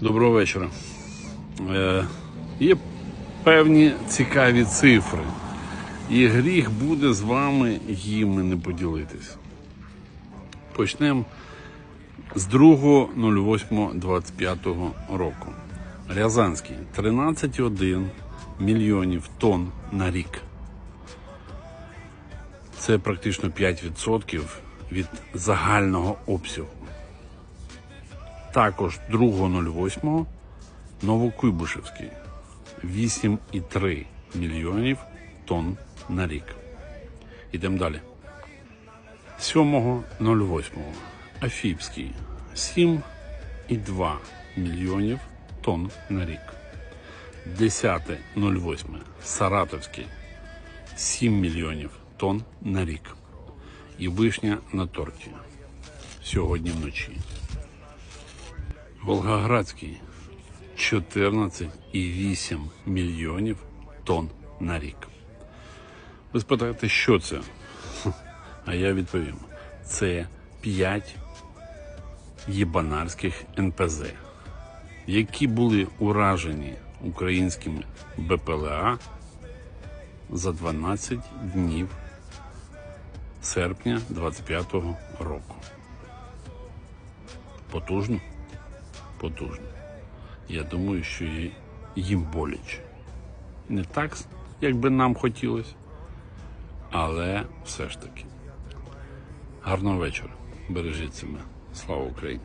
Доброго вечора. Е, є певні цікаві цифри, і гріх буде з вами їми не поділитись. Почнемо з 2.08.25 року. Рязанський 13,1 мільйонів тонн на рік. Це практично 5% від загального обсягу. Також 2.08 Новокуйбишевський 8,3 мільйонів тонн на рік. Ідемо далі. 7.08 Афіпський 7,2 мільйонів тонн на рік. 10.08 Саратовський 7 мільйонів тонн на рік. І вишня на торті. Сьогодні вночі. Волгоградський 14,8 мільйонів тонн на рік. Ви спитаєте, що це? А я відповім: це 5 єбанарських НПЗ, які були уражені українськими БПЛА за 12 днів серпня 25-го року. Потужно? Потужно. Я думаю, що їм боляче. Не так, як би нам хотілося, але все ж таки. Гарного вечора. Бережіть себе. Слава Україні!